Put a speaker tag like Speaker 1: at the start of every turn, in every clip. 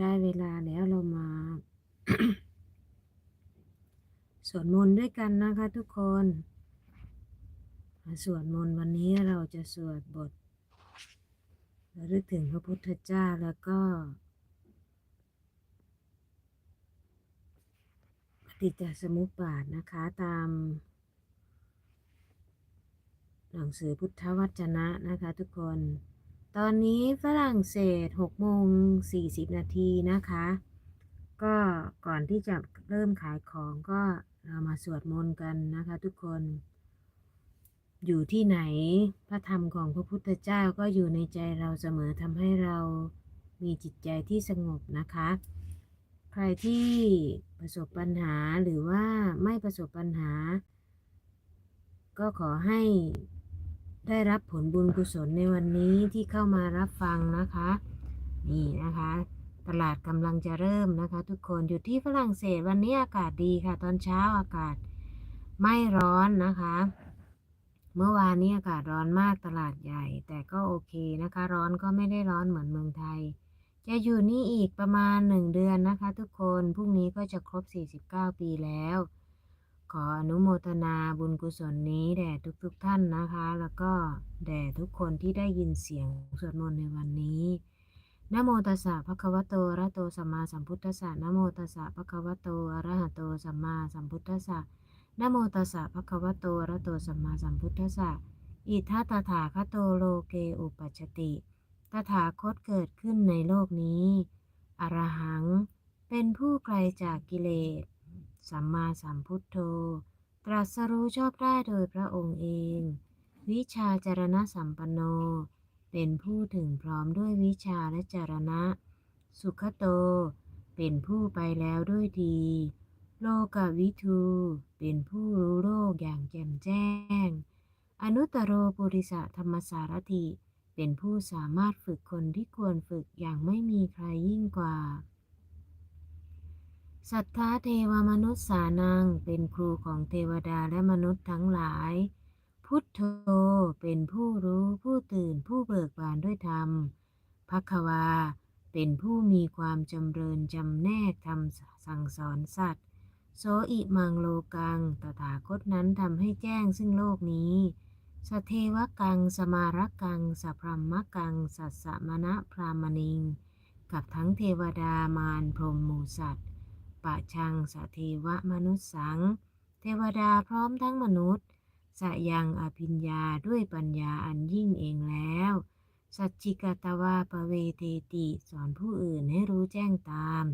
Speaker 1: ได้เวลาแล้วเรามาสวดมนต์ด้วยกันนะคะทุกคนสวดมนต์วันนี้เราจะสวดบทระลึกถึงพระพุทธเจ้าแล้วก็ ปฏิจจสมุปบาทนะคะตาม หนังสือพุทธวจนะนะคะทุกคน ตอนนี้ฝรั่งเศส6โมง40 นาทีนะคะ ก็ก่อนที่จะเริ่มขายของก็เรามาสวดมนต์กันนะคะทุกคน อยู่ที่ไหนพระธรรมของพระพุทธเจ้าก็อยู่ในใจเราเสมอทำให้เรามีจิตใจที่สงบนะคะ ใครที่ประสบปัญหาหรือว่าไม่ประสบปัญหา ก็ขอให้ ได้รับผลบุญกุศลในวันนี้ที่เข้ามารับฟังนะคะ นี่นะคะ ตลาดกำลังจะเริ่มนะคะ ทุกคนอยู่ที่ฝรั่งเศสวันนี้อากาศดีค่ะ ตอนเช้าอากาศไม่ร้อนนะคะ เมื่อวานนี้อากาศร้อนมากตลาดใหญ่ แต่ก็โอเคนะคะ ร้อนก็ไม่ได้ร้อนเหมือนเมืองไทย จะอยู่นี่อีกประมาณหนึ่งเดือนนะคะ ทุกคนพรุ่งนี้ก็จะครบ 49 ปีแล้ว ขออนุโมทนาบุญกุศลนี้แด่ทุกๆทท่านนะคะ แล้วก็แด่ทุกคนที่ได้ยินเสียงสวดมนต์ในวันนี้นะโมตัสสะภะคะวะโตอะระโตสัมมาสัมพุทธัสสะนะโมตัสสะภะคะวะโตอะระหะโตสัมมาสัมพุทธัสสะนะโมตัสสะภะคะวะโตอะระโตสัมมาสัมพุทธัสสะอิทัตถาคโตโลเกอุปัชชติ ตถาคตเกิดขึ้นในโลกนี้ อรหัง เป็นผู้ไกลจากกิเลส สัมมาสัมพุทโธ ตรัสรู้ชอบได้โดยพระองค์เอง วิชาจารณะสัมปันโน เป็นผู้ถึงพร้อมด้วยวิชาและจารณะ สุขโต เป็นผู้ไปแล้วด้วยดี โลกวิทู เป็นผู้รู้โลกอย่างแจ่มแจ้ง อนุตตรโรปุริสธรรมสารถิเป็นผู้สามารถฝึกคนที่ควรฝึกอย่างไม่มีใครยิ่งกว่า สัทธาเทวมนุษย์สานังเป็นครูของเทวดาและมนุษย์ทั้งหลาย พุทโธเป็นผู้รู้ผู้ตื่นผู้เบิกบานด้วยธรรมพักวา เป็นผู้มีความจำเริญจำแนกทำสั่งสอนสัตว์ โสอิมังโลกัง ตถาคตนั้นทำให้แจ้งซึ่งโลกนี้สเทวกัง สมารกังสพรหมกัง สัสสมณะพรามณิง กับทั้งเทวดามารพรหมหมูสัตว์ ปะชังสเทวมนุษย์สัง เทวดาพร้อมทั้งมนุษย์สยังอภิญญาด้วยปัญญาอันยิ่งเองแล้ว สัจจิกตวาปเวเทติสอนผู้อื่นให้รู้แจ้งตาม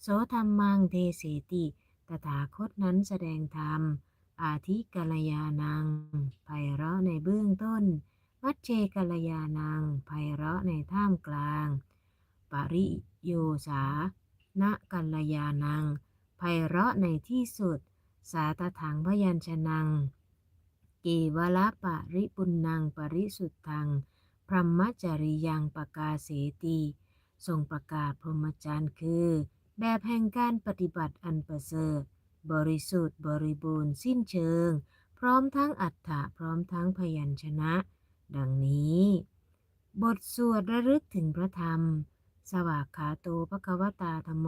Speaker 1: โสธรรมังเทเสติ ตถาคตนั้นแสดงธรรม อาทิกัลยานังไพเราะในเบื้องต้น วัจเจกัลยานังไพเราะในท่ามกลาง ปริโยสา ณกัลยานังไพเราะในที่สุด สาตถังพยัญชนังเกวละปะริปุณนังปริสุทธัง พรหมจริยังปกาเสติทรงประกาศพรหมจรรย์คือ แบบแห่งการปฏิบัติอันประเสริฐ บริสุทธิ์บริบูรณ์สิ้นเชิง พร้อมทั้งอัฏฐะพร้อมทั้งพยัญชนะ ดังนี้ บทสวดระลึกถึงพระธรรม สวากขาโตภควตาธโม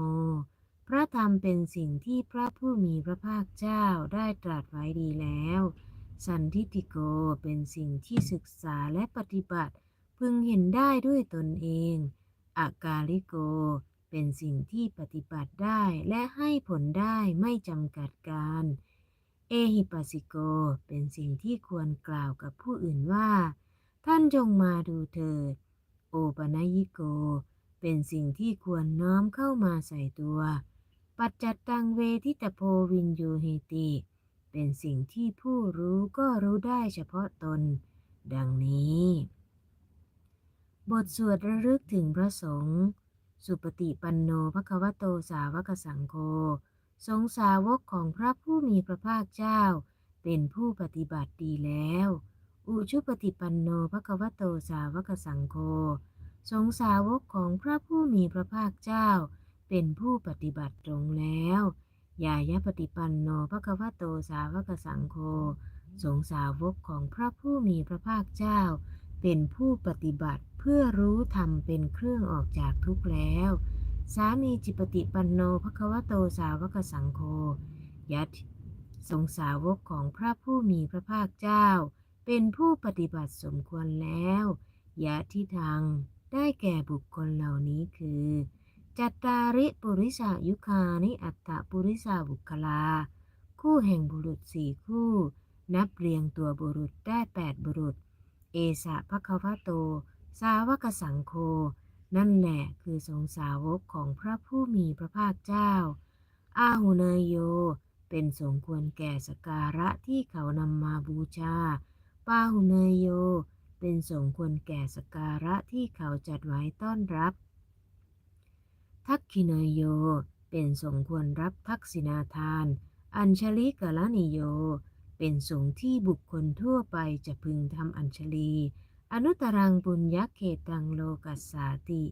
Speaker 1: พระธรรมเป็นสิ่งที่พระผู้มีพระภาคเจ้าได้ตรัสไว้ดีแล้ว สันทิติโกเป็นสิ่งที่ศึกษาและปฏิบัติ พึงเห็นได้ด้วยตนเองอากาลิโก เป็นสิ่งที่ปฏิบัติได้และให้ผลได้ไม่จำกัดการ เอหิปัสสิโก เป็นสิ่งที่ควรกล่าวกับผู้อื่นว่า ท่านจงมาดูเถิด โอปนัยิโก เป็นสิ่งที่ควรน้อมเข้ามาใส่ตัว ปัจจัตตังเวทิตโพวินโยเฮติ เป็นสิ่งที่ผู้รู้ก็รู้ได้เฉพาะตน ดังนี้ บทสวดระลึกถึงพระสงฆ์สุปฏิปันโนภควโตสาวกสังโฆสงสาวกของพระผู้มีพระภาคเจ้า เป็นผู้ปฏิบัติดีแล้ว อุชุปฏิปันโนภควโตสาวกสังโฆ สงสาวกของพระผู้มีพระภาคเจ้า เป็นผู้ปฏิบัติตรงแล้วยายะปฏิปันโนภควโตสาวกสังโฆสงสาวกของพระผู้มีพระภาคเจ้า เป็นผู้ปฏิบัติเพื่อรู้ธรรมเป็นเครื่องออกจากทุกข์แล้ว สามีจิปติปันโนภควโตสาวกสังโฆยัตสงสาวกของพระผู้มีพระภาคเจ้า เป็นผู้ปฏิบัติสมควรแล้วยะที่ทาง ได้แก่บุคคลเหล่านี้คือ จัตตาริปุริสายุคานิอัตตปุริสาบุคลา คู่แห่งบุรุษสี่คู่ นับเรียงตัวบุรุษได้แปดบุรุษ เอสะภควะโต สาวกสังโฆนั่นแหละคือสงสาวกของพระผู้มีพระภาคเจ้า อาหุเนยโย เป็นสมควรแก่สการะที่เขานำมาบูชา ปาหุเนยโย เป็นสมควรแก่สการะที่เขาจัดไว้ต้อนรับ ทักขินยโย เป็นสมควรรับทักษิณาทาน อัญชลิกลนิโย เป็นสงที่บุคคลทั่วไปจะพึงทำอัญชลี อนุตรังบุญยักเขตังโลกัสสาติ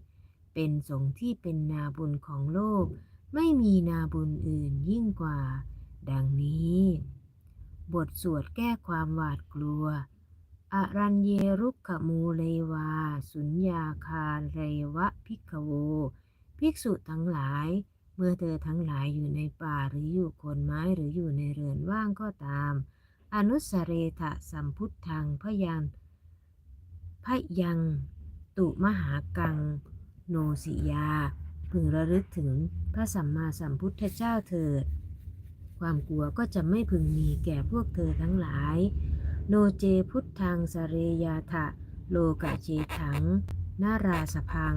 Speaker 1: เป็นสงที่เป็นนาบุญของโลก ไม่มีนาบุญอื่นยิ่งกว่า ดังนี้ บทสวดแก้ความหวาดกลัว อรัญเยรุกขมูเลวา สุญญาคาเรวะพิกโว ภิกษุทั้งหลาย เมื่อเธอทั้งหลายอยู่ในป่าหรืออยู่คนไม้หรืออยู่ในเรือนว่างก็ตาม อนุสเรทะสัมพุทธังพยันพยังตุมหากัง โนสิยา พึงระลึกถึงพระสัมมาสัมพุทธเจ้าเถิด ความกลัวก็จะไม่พึงมีแก่พวกเธอทั้งหลาย โนเจพุทธังสเรยาทะ โลกะเจถัง นาราสพัง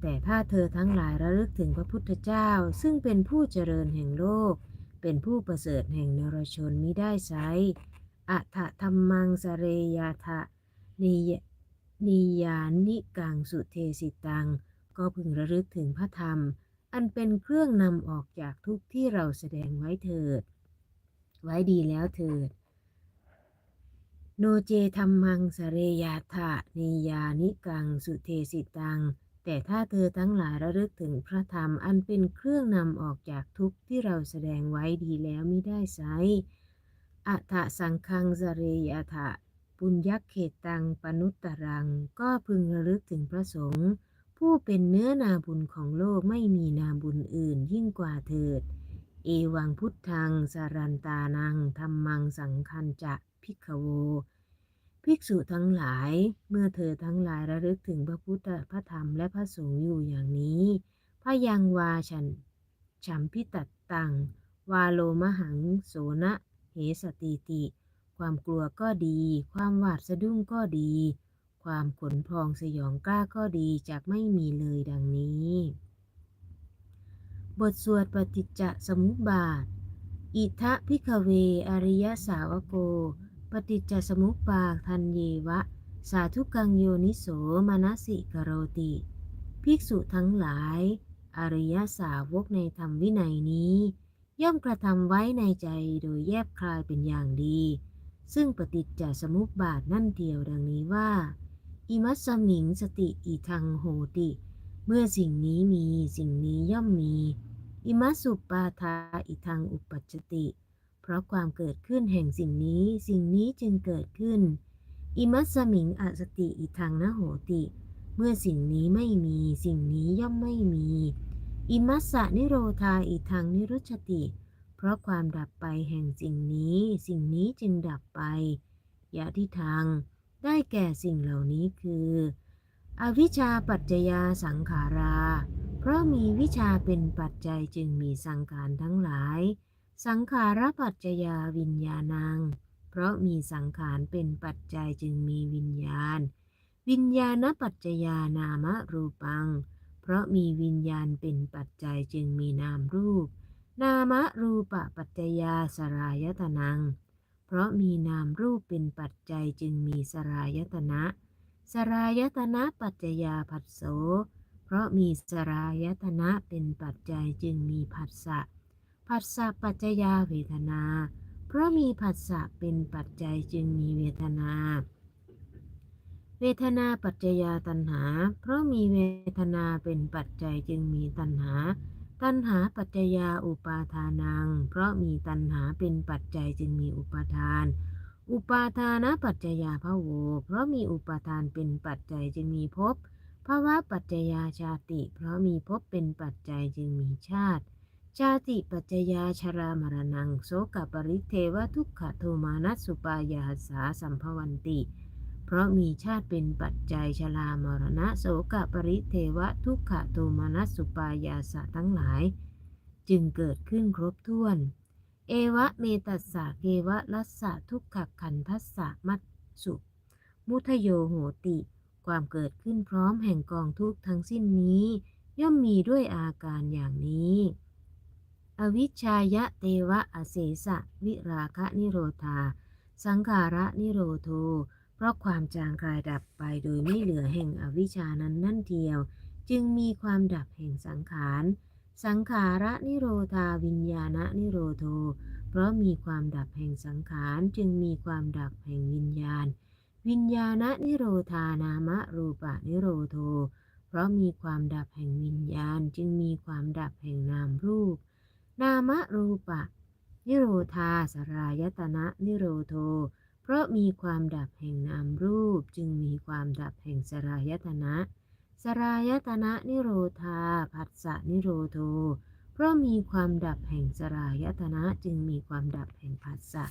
Speaker 1: แต่ถ้าเธอทั้งหลายระลึกถึงพระพุทธเจ้า ซึ่งเป็นผู้เจริญแห่งโลก เป็นผู้ประเสริฐแห่งนรชนมิได้ไซอัฏฐธรรมังสเรยาทะนิยนิยานิกังสุเทสิตัง ก็พึงระลึกถึงพระธรรม อันเป็นเครื่องนำออกจากทุกข์ที่เราแสดงไว้เถิด ไว้ดีแล้วเถิด โนเจธรรมังสเรยาทะนิยานิกังสุเทสิตัง แต่ถ้าเธอทั้งหลายระลึกถึงพระธรรมอันเป็นเครื่องนำออกจากทุกข์ที่เราแสดงไว้ดีแล้วไม่ได้ไซอัฏฐสังคังสเรยาทะปุญญเขตตังปนุตตรัง ก็พึงระลึกถึงพระสงฆ์ผู้เป็นเนื้อนาบุญของโลกไม่มีนาบุญอื่นยิ่งกว่าเถิด เอวังพุทธังสารันตานังธรรมังสังคันจะ พิกขโว ภิกษุทั้งหลาย เมื่อเธอทั้งหลายระลึกถึงพระพุทธพระธรรมและพระสงฆ์อยู่อย่างนี้พระยังวาฉันฉัมพิตัดตัง วาโลมหังโสนะเหสติติ ความกลัวก็ดี ความหวาดสะดุ้งก็ดี ความขนพองสยองกล้าก็ดีจากไม่มีเลยดังนี้ บทสวดปฏิจจสมุปบาท อิทะพิกเว อริยสาวโก ปฏิจจสมุปบาทันเยวะ สาธุกังโยนิโสมนสิกโรติ ภิกษุทั้งหลาย อริยสาวกในธรรมวินัยนี้ ย่อมกระทำไว้ในใจโดยแยบคลายเป็นอย่างดี ซึ่งปฏิจจสมุปบาทนั่นเดียวดังนี้ว่า อิมัสมิงสติอีทังโหติ เมื่อสิ่งนี้มีสิ่งนี้ย่อมมี อิมัสุปาทาอิทังอุปัจจติ ราะความเกิดขึ้นแห่งสิ่งนี้สิ่งนี้จึงเกิดขึ้น อิมัสสมิงอสติอิทังนะโหติ เมื่อสิ่งนี้ไม่มีสิ่งนี้ย่อมไม่มี อิมัสสะนิโรธาอิทังนิรุชติ เพราะความดับไปแห่งสิ่งนี้ สิ่งนี้จึงดับไปยะที่ทางได้แก่สิ่งเหล่านี้คือ อวิชชาปัจจยาสังขารา เพราะมีวิชาเป็นปัจจัยจึงมีสังขารทั้งหลาย สังขารปัจจยาวิญญาณัง เพราะมีสังขารเป็นปัจจัยจึงมีวิญญาณ วิญญาณปัจจยานามรูปัง เพราะมีวิญญาณเป็นปัจจัยจึงมีนามรูป นามรูปปัจจยาสรายตนัง เพราะมีนามรูปเป็นปัจจัยจึงมีสรายตนะ สรายตนะปัจจยาผัสโส เพราะมีสรายตนะเป็นปัจจัยจึงมีผัสสะ ผัสสะปัจจยาเวทนา เพราะมีผัสสะเป็นปัจจัยจึงมีเวทนา เวทนาปัจจยาตัณหา เพราะมีเวทนาเป็นปัจจัยจึงมีตัณหา ตัณหาปัจจยาอุปาทานัง เพราะมีตัณหาเป็นปัจจัยจึงมีอุปาทาน อุปาทานปัจจยาภโว เพราะมีอุปาทานเป็นปัจจัยจึงมีภพภาวะปัจจยาชาติ เพราะมีภพเป็นปัจจัยจึงมีชาติ ชาติปัจจยาชรามรณังโสกปริเทวทุกขโทมานัสสุปายาสาสัมภวันติ เพราะมีชาติเป็นปัจจัยชรามรณะโสกปริเทวทุกขโทมานัสสุปายาสะทั้งหลาย จึงเกิดขึ้นครบถ้วน เอวะเมตัสสะเกวะลัสสะทุกขขันทัสสะมัตสุมุทโยโหติ ความเกิดขึ้นพร้อมแห่งกองทุกทั้งสิ้นนี้ ย่อมมีด้วยอาการอย่างนี้ อวิชายะเตวะอเสสะวิราคะนิโรธา สังขาระนิโรโท เพราะความจางคลายดับไปโดยไม่เหลือแห่งอวิชานั้นนั่นเดียว จึงมีความดับแห่งสังขาร สังขาระนิโรธาวิญญาณนิโรโท เพราะมีความดับแห่งสังขารจึงมีความดับแห่งวิญญาณ วิญญาณนิโรธานามะรูปะนิโรโท เพราะมีความดับแห่งวิญญาณจึงมีความดับแห่งนามรูป นามรูปะ นิโรธาสรายตนะนิโรโท เพราะมีความดับแห่งนามรูปจึงมีความดับแห่งสรายตนะ สรายตนะนิโรธาผัสสะนิโรโท เพราะมีความดับแห่งสรายตนะจึงมีความดับแห่งผัสสะ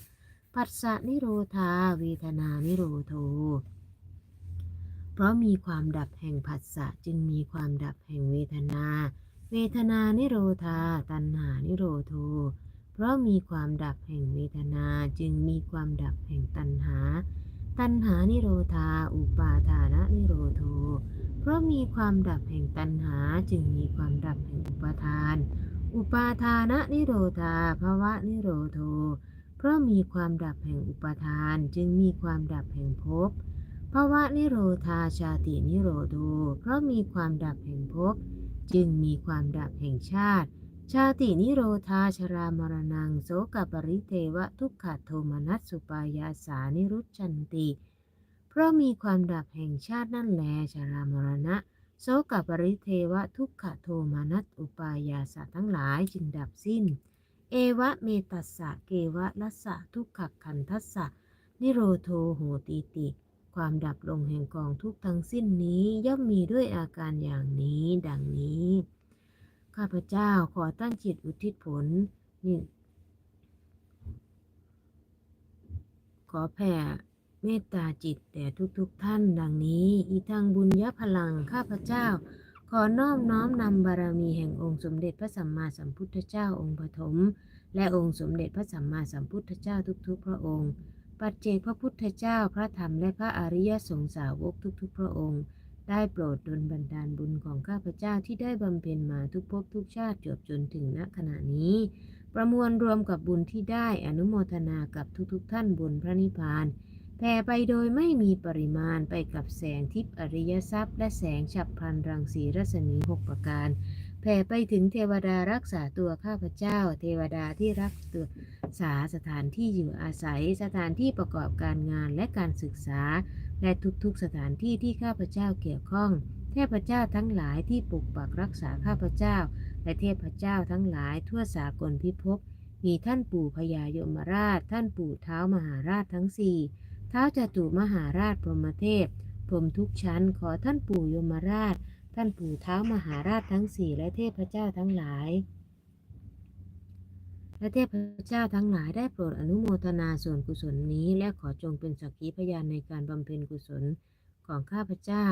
Speaker 1: ผัสสะนิโรธาเวทนานิโรโท เพราะมีความดับแห่งผัสสะจึงมีความดับแห่งเวทนา เวทนานิโรธา ตัณหานิโรโท เพราะมีความดับแห่งเวทนาจึงมีความดับแห่งตัณหา ตัณหานิโรธา อุปาทานะนิโรโท เพราะมีความดับแห่งตัณหาจึงมีความดับแห่งอุปาทาน อุปาทานะนิโรธาภวะนิโรโท เพราะมีความดับแห่งอุปาทานจึงมีความดับแห่งภพภาวะนิโรธาชาตินิโรโท เพราะมีความดับแห่งภพ จึงมีความดับแห่งชาติ ชาตินิโรธาชรามรณังโสกปริเทวะทุกขโทมนัสสุปายาสานิรุจจันติ เพราะมีความดับแห่งชาตินั่นแลชรามรณะโสกปริเทวะทุกขโทมานัสอุปายาสะทั้งหลายจึงดับสิ้น เอวะเมตัสสะเกวะลัสสะทุกขขันทัสสะนิโรโทโหติติ ความดับลงแห่งกองทุกทั้งสิ้นนี้ย่อมมีด้วยอาการอย่างนี้ดังนี้ ข้าพเจ้าขอตั้งจิตอุทิศผลนี่ขอแผ่เมตตาจิตแด่ทุกๆทท่านดังนี้ อีทางบุญยพลังข้าพเจ้า ขอน้อมน้อมนำบารมีแห่งองค์สมเด็จพระสัมมาสัมพุทธเจ้าองค์ปฐมและองค์สมเด็จพระสัมมาสัมพุทธเจ้าทุกๆ พระองค์ ปัจเจกพระพุทธเจ้าพระธรรมและพระอริยสงสาวกทุกๆ พระองค์ ได้โปรดดลบันดาลบุญของข้าพเจ้าที่ได้บำเพ็ญมาทุกภพทุกชาติจบจนถึงณขณะนี้ ประมวลรวมกับบุญที่ได้อนุโมทนากับทุกๆ ท่านบนพระนิพพานแผ่ไปโดยไม่มีปริมาณไปกับแสงทิพย์อริยทรัพย์ และแสงฉับพลันรังสีรัศมีหกประการ แผ่ไปถึงเทวดารักษาตัวข้าพเจ้า เทวดาที่รักษาสถานที่อยู่อาศัยสถานที่ประกอบการงานและการศึกษา และทุกๆสถานที่ที่ข้าพเจ้าเกี่ยวข้อง เทพเจ้าทั้งหลายที่ปกปักรักษาข้าพเจ้า และเทพเจ้าทั้งหลายทั่วสากลพิภพมีท่านปู่พญายมราช ท่านปู่เท้ามหาราชทั้งสี่เท้าจตุมหาราชพรหมเทพพรหมทุกชั้นขอท่านปู่ยมราช ท่านปู่เท้ามหาราชทั้งสี่และเทพเจ้าทั้งหลาย และเทพเจ้าทั้งหลายได้โปรดอนุโมทนาส่วนกุศลนี้ และขอจงเป็นสักขีพยานในการบำเพ็ญกุศลของข้าพเจ้า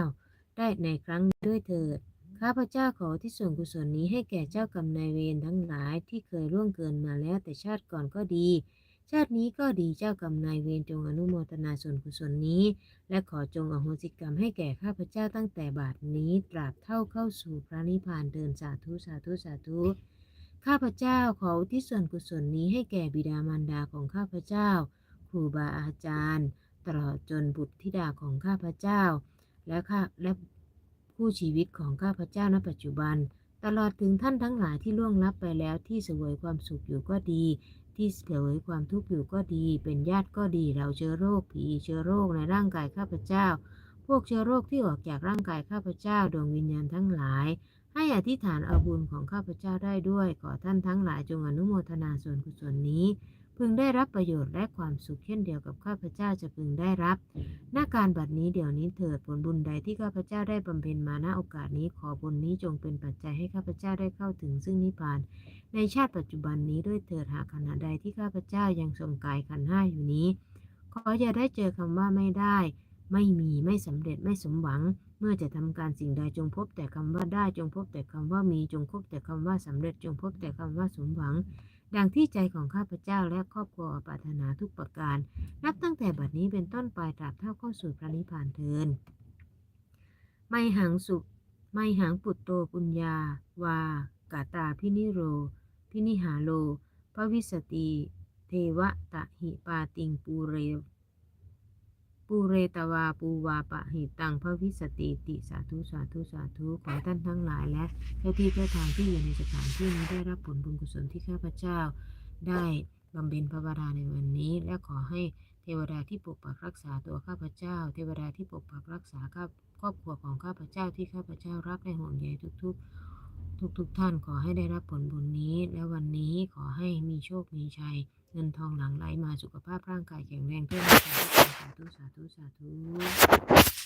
Speaker 1: ได้ในครั้งนี้ด้วยเถิด ข้าพเจ้าขอที่ส่วนกุศลนี้ให้แก่เจ้ากรรมนายเวรทั้งหลายที่เคยล่วงเกินมาแล้วแต่ชาติก่อนก็ดี ชาตินี้ก็ดีเจ้ากรรมนายเวรจงอนุโมทนาส่วนกุศลนี้ และขอจงอโหสิกรรมให้แก่ข้าพเจ้าตั้งแต่บาดนี้ตราบเท่าเข้าสู่พระนิพพานเดินสาธุสาธุสาธุข้าพเจ้าขอที่ส่วนกุศลนี้ให้แก่บิดามารดาของข้าพเจ้า ครูบาอาจารย์ ตลอดจนบุตรธิดาของข้าพเจ้า และข้าและคู่ชีวิตของข้าพเจ้าณปัจจุบัน ตลอดถึงท่านทั้งหลายที่ล่วงลับไปแล้วที่เสวยความสุขอยู่ก็ดี ที่เผยความทุกข์อยู่ก็ดี เป็นญาติก็ดี เราเชื้อโรคผีเชื้อโรคในร่างกายข้าพเจ้า พวกเชื้อโรคที่ออกจากร่างกายข้าพเจ้าดวงวิญญาณทั้งหลาย ให้อธิษฐานเอาบุญของข้าพเจ้าได้ด้วย ขอท่านทั้งหลายจงอนุโมทนาส่วนกุศลนี้ พึงได้รับประโยชน์และความสุขเช่นเดียวกับข้าพเจ้าจะพึงได้รับหน้าการบัดนี้เดี๋ยวนี้เถิดผลบุญใดที่ข้าพเจ้าได้บำเพ็ญมาณโอกาสนี้ขอบุญนี้จงเป็นปัจจัยให้ข้าพเจ้าได้เข้าถึงซึ่งนิพพาน ในชาติปัจจุบันนี้ด้วยเถิดหากขณะใดที่ข้าพเจ้ายังทรงกายขันห้าอยู่นี้ ขออย่าได้เจอคำว่าไม่ได้ ไม่มีไม่สำเร็จไม่สมหวัง เมื่อจะทำการสิ่งใดจงพบแต่คำว่าได้จงพบแต่คำว่ามีจงพบแต่คำว่าสำเร็จจงพบแต่คำว่าสมหวัง ดังที่ใจของข้าพเจ้าและครอบครัวปรารถนาทุกประการ นับตั้งแต่บัดนี้เป็นต้นไปตราบเท่าเข้าสู่พระนิพพานเทินไม่หังสุไม่หังปุตโตปุญญา วา กาตาพินิโร พินิหาโลพระวิสติ เทวะตะหิปาติงปูเร ปูเรตวาปูวาปะหิตังพระวิสติติสาธุสาธุสาธุขอท่านทั้งหลายและเจ้าที่เจ้าทางที่อยู่ในสถานที่นี้ได้รับผลบุญกุศลที่ข้าพเจ้า ได้บำเพ็ญภาวนาในวันนี้ และขอให้เทวดาที่ปกปักรักษาตัวข้าพเจ้า เทวดาที่ปกปักรักษาครอบครัวของข้าพเจ้าที่ข้าพเจ้ารักและห่วงใยทุกๆ ทุกๆท่านขอให้ได้รับผลบุญนี้ และวันนี้ขอให้มีโชคมีชัย เงินทองหลั่งไหลมาสุขภาพร่างกายแข็งแรงเพื่อให้ ธุสาธุสาธุ